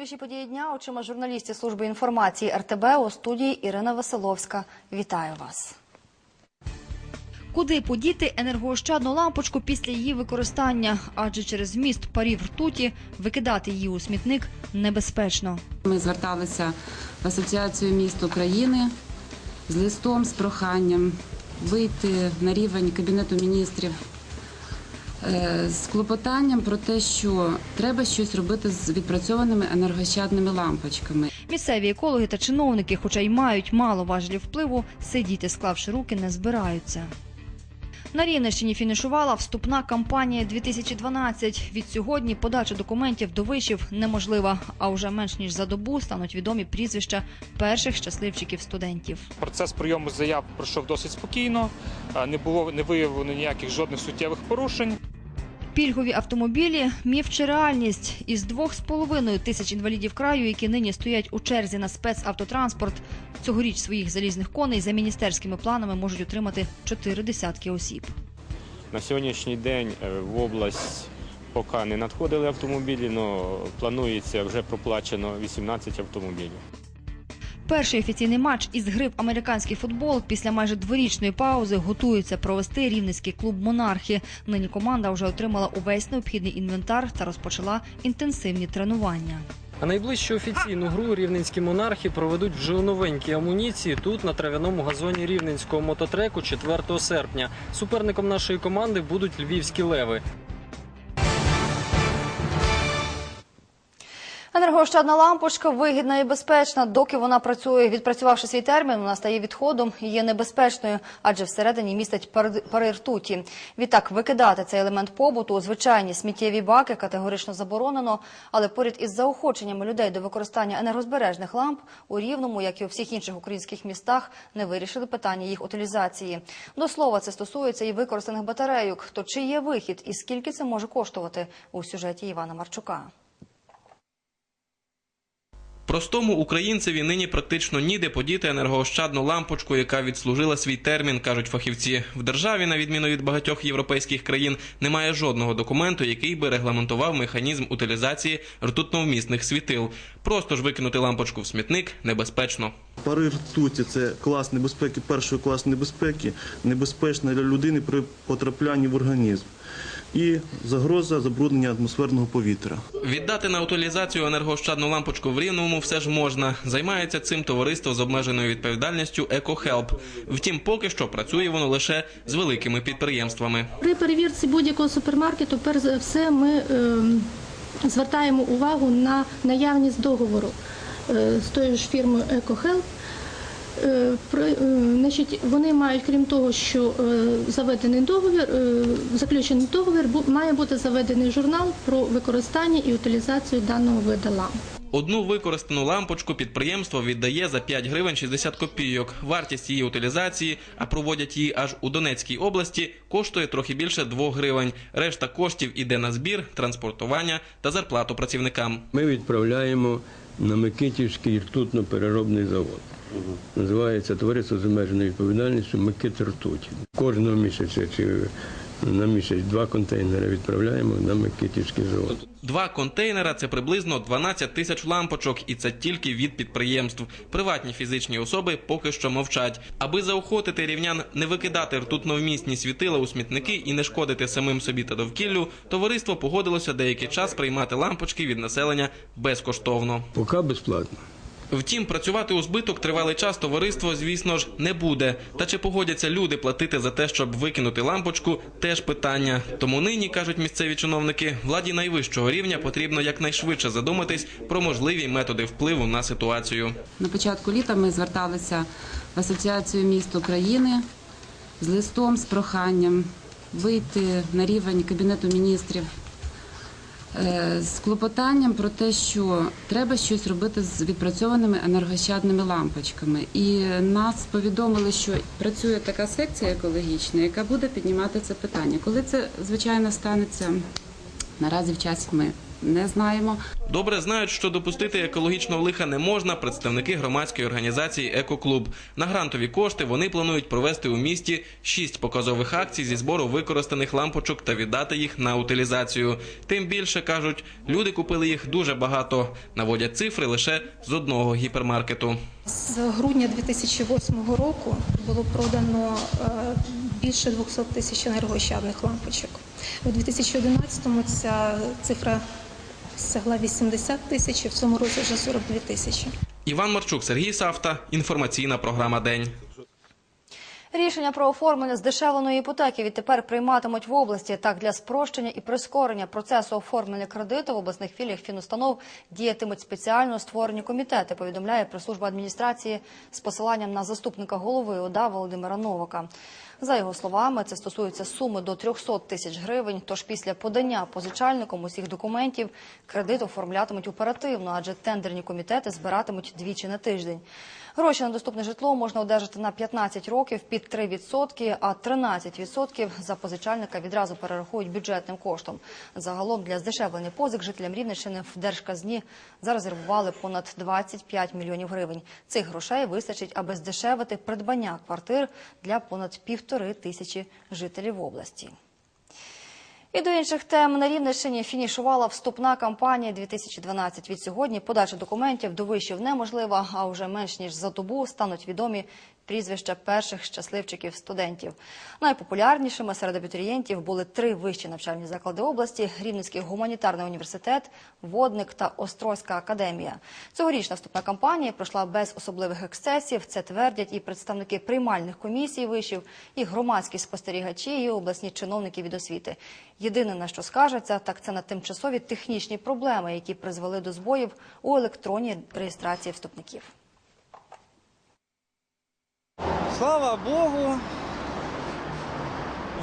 найважливіші події дня очима журналістів служби інформації РТБ у студії Ірина Василовська. Вітаю вас. Куди подіти енергоощадну лампочку після її використання? Адже через вміст парів ртуті викидати її у смітник небезпечно. Ми зверталися в Асоціацію міст України з листом з проханням вийти на рівень Кабінету міністрів з клопотанням про те, що треба щось робити з відпрацьованими енергощадними лампочками. Місцеві екологи та чиновники, хоча й мають мало важелів впливу, сидіти, склавши руки, не збираються. На Рівненщині фінішувала вступна кампанія 2012. Від сьогодні подача документів до вишів неможлива, а вже менш ніж за добу стануть відомі прізвища перших щасливчиків студентів. Процес прийому заяв пройшов досить спокійно, е, не було не виявлено ніяких жодних суттєвих порушень. Пільгові автомобілі міф чи реальність із двох з половиною тисяч інвалідів краю, які нині стоять у черзі на спецавтотранспорт. Цьогоріч своїх залізних коней за міністерськими планами можуть отримати чотири десятки осіб. На сьогоднішній день е, в область поки не надходили автомобілі, але планується вже проплачено 18 автомобілів. Перший офіційний матч із гри в американський футбол після майже дворічної паузи готується провести рівненський клуб Монархи. Нині команда вже отримала увесь необхідний інвентар та розпочала інтенсивні тренування. А найближчу офіційну гру рівненські монархи проведуть вже у новенькій амуніції тут на трав'яному газоні рівненського мототреку 4 серпня. Суперником нашої команди будуть львівські леви. Енергоощадна лампочка вигідна і безпечна. Доки вона працює, відпрацювавши свій термін, вона стає відходом і є небезпечною, адже всередині містить пари- ртуті. Відтак, викидати цей елемент побуту у звичайні сміттєві баки категорично заборонено. Але поряд із заохоченнями людей до використання енергозбережних ламп у Рівному, як і у всіх інших українських містах, не вирішили питання їх утилізації. До слова, це стосується і використаних батарейок. То чи є вихід і скільки це може коштувати у сюжеті Івана Марчука? Простому українцеві нині практично ніде подіти енергоощадну лампочку, яка відслужила свій термін, кажуть фахівці. В державі, на відміну від багатьох європейських країн, немає жодного документу, який би регламентував механізм утилізації ртутновмісних світил. Просто ж викинути лампочку в смітник небезпечно. Пари ртуті це клас небезпеки, першої клас небезпеки, небезпечна для людини при потраплянні в організм. І загроза забруднення атмосферного повітря. Віддати на утилізацію енергоощадну лампочку в рівному все ж можна. Займається цим товариство з обмеженою відповідальністю «Екохелп». Втім, поки що працює воно лише з великими підприємствами. При перевірці будь-якого супермаркету, перш за все, ми ем, звертаємо увагу на наявність договору е, з тою ж фірмою EcoHelp. Е, е, Значить, вони мають, крім того, що е, заведений договір, заключений договір, має бути заведений журнал про використання і утилізацію даного вида ламп. Одну використану лампочку підприємство віддає за 5 гривень 60 копійок. Вартість її утилізації, а проводять її аж у Донецькій області, коштує трохи більше 2 гривень. Решта коштів іде на збір, транспортування та зарплату працівникам. Ми відправляємо на Микитівський ртутно-переробний завод. Називається товариство з обмеженою відповідальністю Микит ртуть. Кожного місяця чи на місяць два контейнери відправляємо на Микитівський завод. Два контейнера це приблизно 12 тисяч лампочок, і це тільки від підприємств. Приватні фізичні особи поки що мовчать. Аби заохотити рівнян не викидати ртутновмісні світила у смітники і не шкодити самим собі та довкіллю, товариство погодилося деякий час приймати лампочки від населення безкоштовно. Поки безплатно. Втім, працювати у збиток тривалий час товариство, звісно ж, не буде. Та чи погодяться люди платити за те, щоб викинути лампочку, теж питання. Тому нині кажуть місцеві чиновники, владі найвищого рівня потрібно якнайшвидше задуматись про можливі методи впливу на ситуацію. На початку літа ми зверталися в Асоціацію міст України з листом з проханням вийти на рівень Кабінету міністрів з клопотанням про те, що треба щось робити з відпрацьованими енергощадними лампочками. І нас повідомили, що працює така секція екологічна, яка буде піднімати це питання. Коли це звичайно станеться наразі в часі ми не знаємо. Добре знають, що допустити екологічного лиха не можна представники громадської організації Екоклуб. На грантові кошти вони планують провести у місті шість показових акцій зі збору використаних лампочок та віддати їх на утилізацію. Тим більше кажуть, люди купили їх дуже багато. Наводять цифри лише з одного гіпермаркету. З грудня 2008 року було продано е, більше 200 тисяч енергоощадних лампочок. У 2011-му ця цифра сягла 80 тисяч, і в цьому році вже 42 тисячі. Іван Марчук, Сергій Савта. Інформаційна програма День. Рішення про оформлення здешевленої іпотеки відтепер прийматимуть в області. Так, для спрощення і прискорення процесу оформлення кредиту в обласних філіях фінустанов діятимуть спеціально створені комітети, повідомляє прес-служба адміністрації з посиланням на заступника голови ОДА Володимира Новака. За його словами, це стосується суми до 300 тисяч гривень. Тож після подання позичальником усіх документів кредит оформлятимуть оперативно, адже тендерні комітети збиратимуть двічі на тиждень. Гроші на доступне житло можна одержати на 15 років під 3%, а 13% за позичальника відразу перерахують бюджетним коштом. Загалом для здешевлення позик жителям Рівненщини в Держказні зарезервували понад 25 мільйонів гривень. Цих грошей вистачить, аби здешевити придбання квартир для понад півтори тисячі жителів області. І до інших тем на Рівненщині фінішувала вступна кампанія 2012. Від сьогодні подача документів до вишів неможлива, а вже менш ніж за добу стануть відомі прізвища перших щасливчиків студентів. Найпопулярнішими серед абітурієнтів були три вищі навчальні заклади області: Рівненський гуманітарний університет, Водник та Острозька академія. Цьогорічна вступна кампанія пройшла без особливих ексцесів. Це твердять і представники приймальних комісій вишів, і громадські спостерігачі, і обласні чиновники від освіти. Єдине на що скажеться, так це на тимчасові технічні проблеми, які призвели до збоїв у електронній реєстрації вступників. Слава Богу,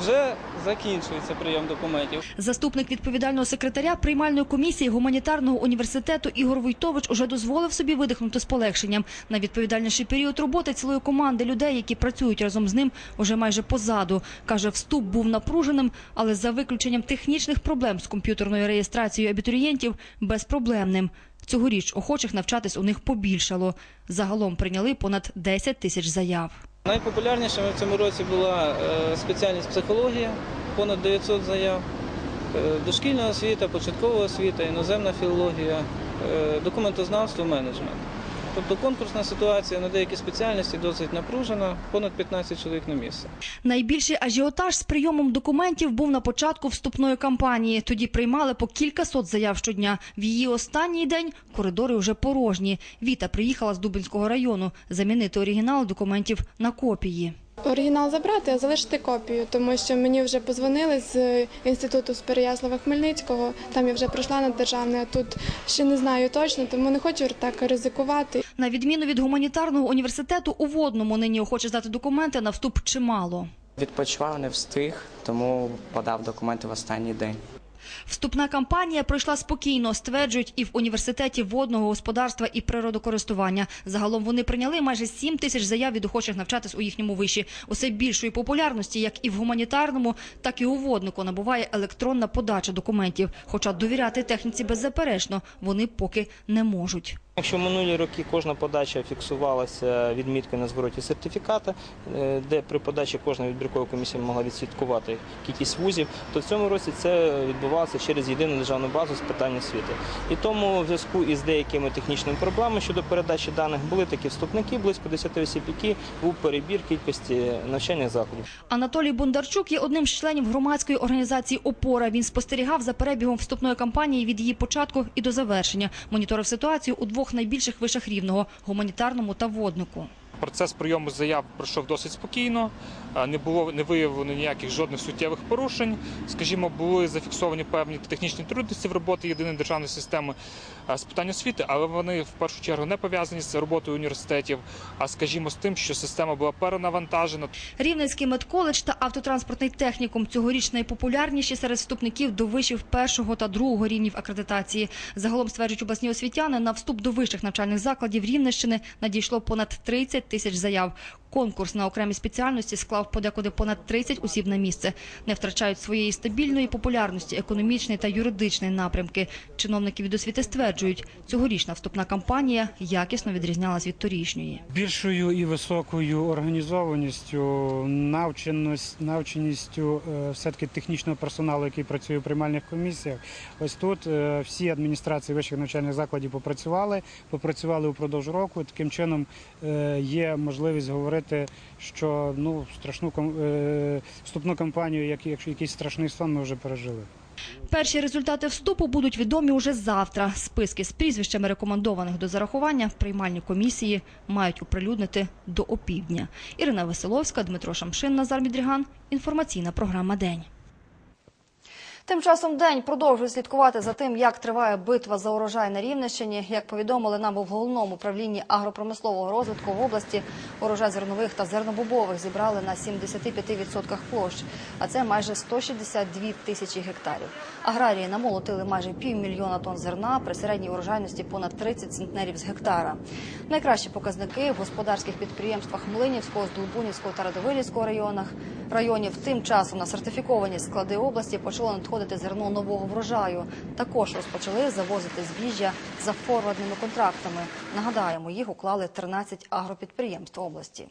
вже закінчується прийом документів. Заступник відповідального секретаря приймальної комісії гуманітарного університету Ігор Войтович уже дозволив собі видихнути з полегшенням. На відповідальніший період роботи цілої команди людей, які працюють разом з ним, уже майже позаду. Каже, вступ був напруженим, але за виключенням технічних проблем з комп'ютерною реєстрацією абітурієнтів безпроблемним. Цьогоріч охочих навчатись у них побільшало. Загалом прийняли понад 10 тисяч заяв. Найпопулярнішими в цьому році була е, спеціальність психологія, понад 900 заяв, е, дошкільна освіта, початкова освіта, іноземна філологія, е, документознавство, менеджмент. Тобто конкурсна ситуація на деякі спеціальності досить напружена, понад 15 чоловік на місце. Найбільший ажіотаж з прийомом документів був на початку вступної кампанії. Тоді приймали по кількасот заяв щодня. В її останній день коридори вже порожні. Віта приїхала з Дубинського району замінити оригінал документів на копії. Оригінал забрати, а залишити копію, тому що мені вже позвонили з інституту з Переяслава Хмельницького. Там я вже пройшла на державне, а тут ще не знаю точно, тому не хочу так ризикувати. На відміну від гуманітарного університету, у водному нині охоче здати документи на вступ чимало. Відпочивав, не встиг, тому подав документи в останній день. Вступна кампанія пройшла спокійно, стверджують і в університеті водного господарства і природокористування. Загалом вони прийняли майже 7 тисяч заяв від охочих навчатись у їхньому виші. Усе більшої популярності, як і в гуманітарному, так і у воднику набуває електронна подача документів. Хоча довіряти техніці беззаперечно вони поки не можуть. Якщо минулі роки кожна подача фіксувалася відміткою на звороті сертифіката, е, де при подачі кожна відбіркова комісія могла відслідкувати кількість вузів, то в цьому році це відбувалося через єдину державну базу з питань освіти. І тому в зв'язку із деякими технічними проблемами щодо передачі даних були такі вступники, близько 10 осіб, які був перебір кількості навчальних закладів. Анатолій Бондарчук є одним з членів громадської організації Опора. Він спостерігав за перебігом вступної кампанії від її початку і до завершення. Моніторив ситуацію у двох найбільших вишах рівного гуманітарному та воднику. Процес прийому заяв пройшов досить спокійно. Не було не виявлено ніяких жодних суттєвих порушень. Скажімо, були зафіксовані певні технічні трудності в роботі єдиної державної системи з питань освіти, але вони в першу чергу не пов'язані з роботою університетів, а скажімо, з тим, що система була перенавантажена. Рівненський медколедж та автотранспортний технікум цьогоріч найпопулярніші серед вступників до вишів першого та другого рівнів акредитації. Загалом стверджують обласні освітяни, на вступ до вищих навчальних закладів Рівненщини надійшло понад 30 тисяч заяв. Конкурс на окремі спеціальності склав подекуди понад 30 осіб на місце. Не втрачають своєї стабільної популярності економічний та юридичний напрямки. Чиновники від освіти стверджують, цьогорічна вступна кампанія якісно відрізнялась від торішньої. більшою і високою організованістю, навченість, навченістю е, все-таки технічного персоналу, який працює у приймальних комісіях. Ось тут е, всі адміністрації вищих навчальних закладів попрацювали, попрацювали упродовж року. Таким чином е, є можливість говорити, що ну страшну е, вступну кампанію, як якщо якийсь страшний сон, ми вже пережили. Перші результати вступу будуть відомі уже завтра. Списки з прізвищами рекомендованих до зарахування приймальні комісії мають оприлюднити до опівдня. Ірина Веселовська, Дмитро Шамшин, Назар Мідріган. Інформаційна програма День. Тим часом день продовжує слідкувати за тим, як триває битва за урожай на Рівненщині. Як повідомили нам у головному управлінні агропромислового розвитку в області, урожай зернових та зернобобових зібрали на 75% площ, а це майже 162 тисячі гектарів. Аграрії намолотили майже півмільйона тонн зерна при середній урожайності понад 30 центнерів з гектара. Найкращі показники в господарських підприємствах Млинівського, Здолбунівського та Радовилівського районах районів. Тим часом на сертифіковані склади області почало надходити зерно нового врожаю. Також розпочали завозити збіжжя за форвардними контрактами. Нагадаємо, їх уклали 13 агропідприємств області.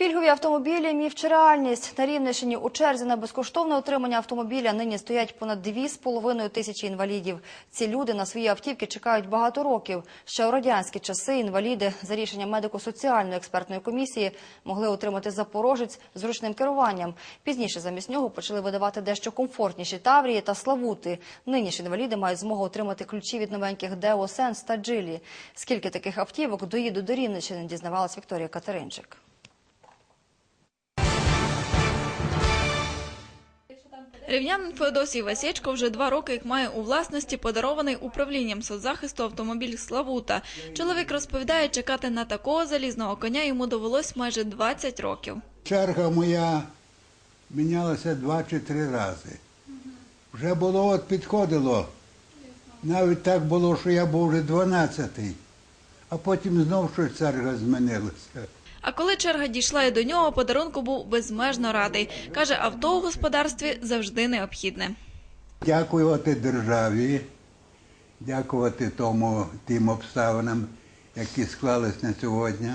Пільгові автомобілі міф чи реальність на Рівненщині у черзі на безкоштовне отримання автомобіля нині стоять понад 2,5 тисячі інвалідів. Ці люди на свої автівки чекають багато років. Ще у радянські часи інваліди за рішенням медико-соціальної експертної комісії могли отримати запорожець з ручним керуванням. Пізніше замість нього почали видавати дещо комфортніші таврії та славути. Нині ж інваліди мають змогу отримати ключі від новеньких Део Сенс та Джилі. Скільки таких автівок доїдуть до Рівненщини, дізнавалась Вікторія Катеринчик. Рівнянин Феодосій Васєчко вже два роки як має у власності подарований управлінням соцзахисту автомобіль Славута. Чоловік розповідає, чекати на такого залізного коня йому довелось майже 20 років. Черга моя мінялася два чи три рази. Вже було от підходило. Навіть так було, що я був вже 12-й, а потім знов щось черга змінилася. А коли черга дійшла і до нього, подарунку був безмежно радий. Каже, авто у господарстві завжди необхідне. Дякувати державі, дякувати тому тим обставинам, які склались на сьогодні,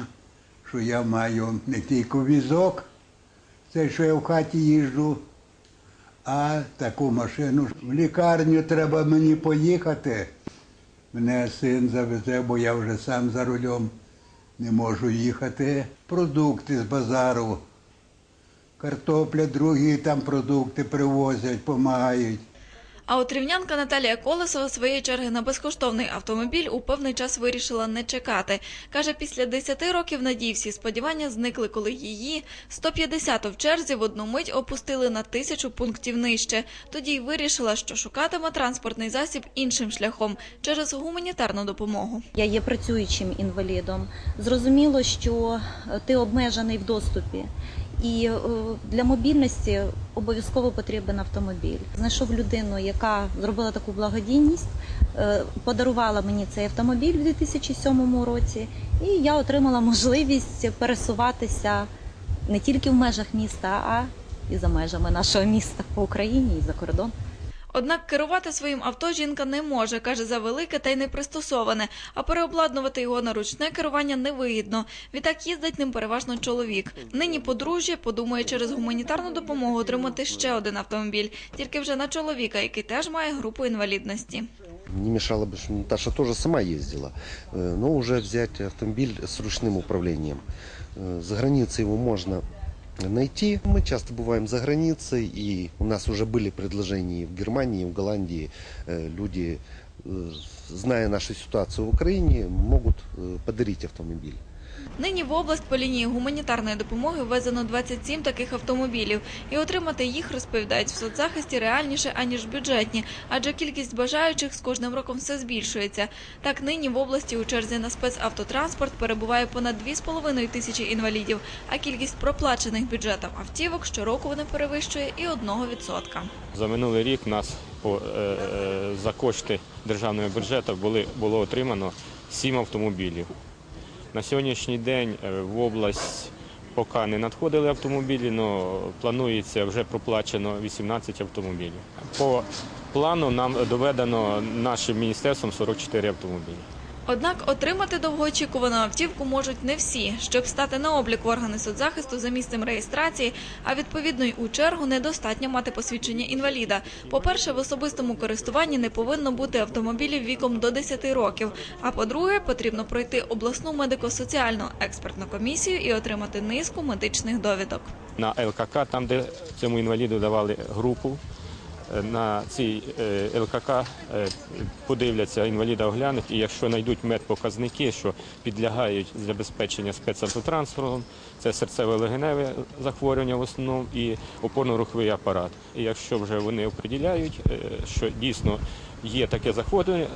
що я маю не тільки візок, це що я в хаті їжджу, а таку машину. В лікарню треба мені поїхати. Мене син завезе, бо я вже сам за рулем не можу їхати. Продукти з базару, картопля, другі там продукти привозять, допомагають. А от рівнянка Наталія Колесова своєї черги на безкоштовний автомобіль у певний час вирішила не чекати. Каже, після 10 років надій всі сподівання зникли, коли її 150 в черзі в одну мить опустили на тисячу пунктів нижче. Тоді й вирішила, що шукатиме транспортний засіб іншим шляхом через гуманітарну допомогу. Я є працюючим інвалідом. Зрозуміло, що е, ти обмежений в доступі. І е, для мобільності обов'язково потрібен автомобіль. Знайшов людину, яка зробила таку благодійність, е, подарувала мені цей автомобіль в 2007 році, і я отримала можливість пересуватися не тільки в межах міста, а і за межами нашого міста по Україні і за кордон. Однак керувати своїм авто жінка не може, каже, завелике та й не пристосоване, а переобладнувати його на ручне керування невигідно. Відтак їздить ним переважно чоловік. Нині подружжя подумає через гуманітарну допомогу отримати ще один автомобіль, тільки вже на чоловіка, який теж має групу інвалідності. Не мешало бы, что Наташа тоже сама ездила, э, но уже взять автомобиль с ручным управлением. Э, За границей его можно найти. Мы часто бываем за границей, и у нас уже были предложения и в Германии, и в Голландии. Э, Люди, э, зная нашу ситуацию в Украине, могут э, подарить автомобиль. Нині в область по лінії гуманітарної допомоги ввезено 27 таких автомобілів, і отримати їх, розповідають в соцзахисті, реальніше, аніж бюджетні, адже кількість бажаючих з кожним роком все збільшується. Так нині в області у черзі на спецавтотранспорт перебуває понад 2,5 тисячі інвалідів, а кількість проплачених бюджетом автівок щороку не перевищує і 1%. За минулий рік у нас е, е, за кошти державного бюджету було отримано 7 автомобілів. На сьогоднішній день е, в область поки не надходили автомобілі, але планується вже проплачено 18 автомобілів. По плану нам доведено нашим міністерством 44 автомобілі. Однак отримати довгоочікувану автівку можуть не всі. Щоб стати на облік в органи соцзахисту за місцем реєстрації, а відповідно й у чергу недостатньо мати посвідчення інваліда. По-перше, в особистому користуванні не повинно бути автомобілів віком до 10 років. А по-друге, потрібно пройти обласну медико-соціальну експертну комісію і отримати низку медичних довідок. На ЛКК, там, де цьому інваліду давали групу, на цій е, ЛКК е, подивляться, інваліда оглянуть, і якщо знайдуть медпоказники, що підлягають забезпечення спецавтотранспортом, це серцево-легеневе захворювання в основному і опорно-руховий апарат. І якщо вже вони определяють, е, що дійсно є таке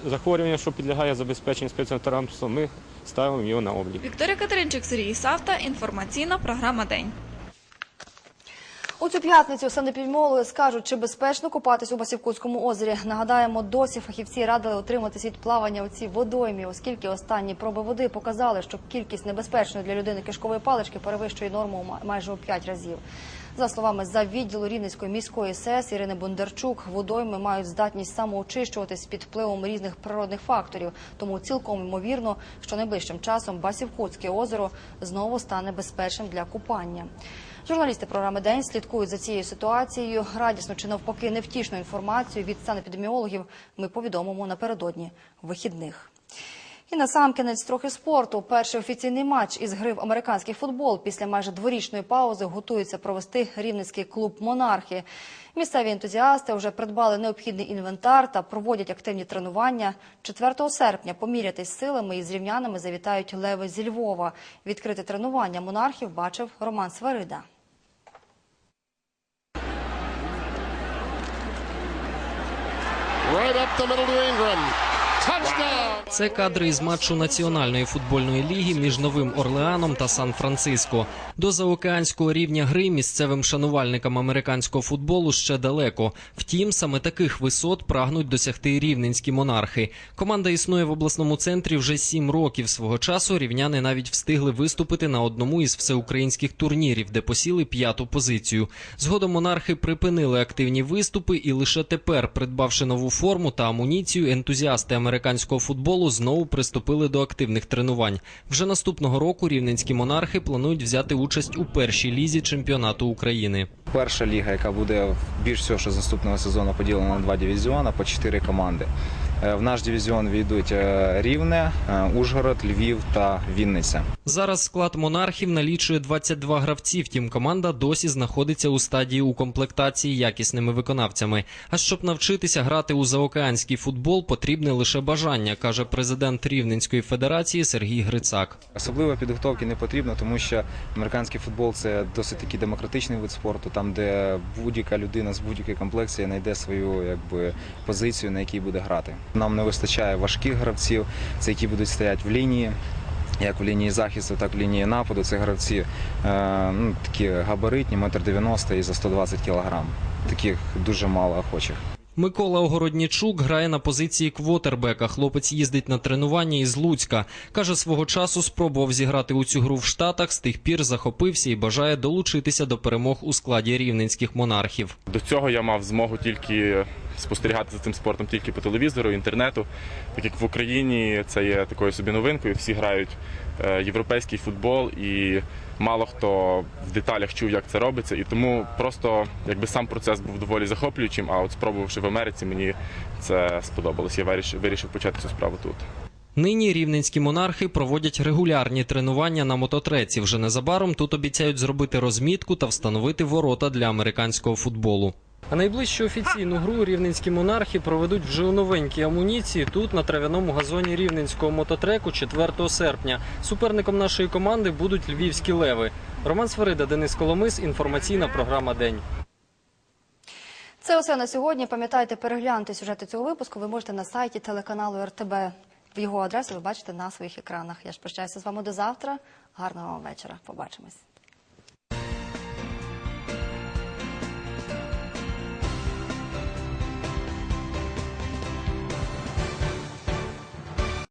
захворювання, що підлягає забезпеченню спецавтотранспортом, ми ставимо його на облік. Вікторія Катеринчик, Сергій Савта. Інформаційна програма День. У цю п'ятницю санепідмоли скажуть, чи безпечно купатись у Басівкутському озері. Нагадаємо, досі фахівці радили отримати від плавання у цій водоймі, оскільки останні проби води показали, що кількість небезпечної для людини кишкової палички перевищує норму майже у 5 разів. За словами за відділу Рівненської міської СЕС Ірини Бондарчук, водойми мають здатність самоочищуватись під впливом різних природних факторів. Тому цілком ймовірно, що найближчим часом Басівкутське озеро знову стане безпечним для купання. Журналісти програми День слідкують за цією ситуацією. Радісно чи навпаки невтішну інформацію від санепідеміологів ми повідомимо напередодні вихідних. І насамкінець трохи спорту. Перший офіційний матч із гри в американський футбол після майже дворічної паузи готується провести рівненський клуб Монархи. Місцеві ентузіасти вже придбали необхідний інвентар та проводять активні тренування. 4 серпня помірятись силами із рівнянами завітають леви зі Львова. Відкрите тренування монархів бачив Роман Сварида. Right up the middle to Ingram. Touchdown. Це кадри із матчу національної футбольної ліги між Новим Орлеаном та Сан-Франциско. До заокеанського рівня гри місцевим шанувальникам американського футболу ще далеко. Втім, саме таких висот прагнуть досягти рівненські монархи. Команда існує в обласному центрі вже сім років. Свого часу рівняни навіть встигли виступити на одному із всеукраїнських турнірів, де посіли п'яту позицію. Згодом монархи припинили активні виступи, і лише тепер, придбавши нову форму та амуніцію, ентузіасти американського футболу знову приступили до активних тренувань. Вже наступного року рівненські монархи планують взяти участь у першій лізі чемпіонату України. Перша ліга, яка буде більш всього, що з наступного сезону поділена на два дивізіони по чотири команди. Е, В наш дивізіон війдуть е, Рівне, е, Ужгород, Львів та Вінниця. Зараз склад монархів налічує 22 гравці. Втім, команда досі знаходиться у стадії укомплектації якісними виконавцями. А щоб навчитися грати у заокеанський футбол, потрібне лише бажання, каже президент Рівненської федерації Сергій Грицак. Особливо підготовки не потрібно, тому що американський футбол це досить такий демократичний вид спорту, там де будь-яка людина з будь-якої комплексії знайде свою якби позицію, на якій буде грати. Нам не вистачає важких гравців, це які будуть стояти в лінії. Як в лінії захисту, так в лінії нападу. Це гравці е, ну, такі габаритні, метр 90 і за 120 кілограм. Таких дуже мало охочих. Микола Огороднічук грає на позиції квотербека. Хлопець їздить на тренування із Луцька. Каже, свого часу спробував зіграти у цю гру в Штатах, з тих пір захопився і бажає долучитися до перемог у складі рівненських монархів. До цього я мав змогу тільки спостерігати за цим спортом тільки по телевізору, інтернету. Так як в Україні це є такою собі новинкою, всі грають е, європейський футбол і мало хто в деталях чув, як це робиться. І тому просто якби сам процес був доволі захоплюючим, а от спробувавши в Америці, мені це сподобалось. Я вирішив, вирішив почати цю справу тут. Нині рівненські монархи проводять регулярні тренування на мототреці. Вже незабаром тут обіцяють зробити розмітку та встановити ворота для американського футболу. А найближчу офіційну гру рівненські монархи проведуть вже у новенькій амуніції тут на трав'яному газоні рівненського мототреку 4 серпня. Суперником нашої команди будуть львівські леви. Роман Сварида, Денис Коломис. Інформаційна програма День. Це усе на сьогодні. Пам'ятайте, переглянути сюжети цього випуску ви можете на сайті телеканалу РТБ. В його адресу ви бачите на своїх екранах. Я ж прощаюся з вами до завтра. Гарного вам вечора. Побачимось.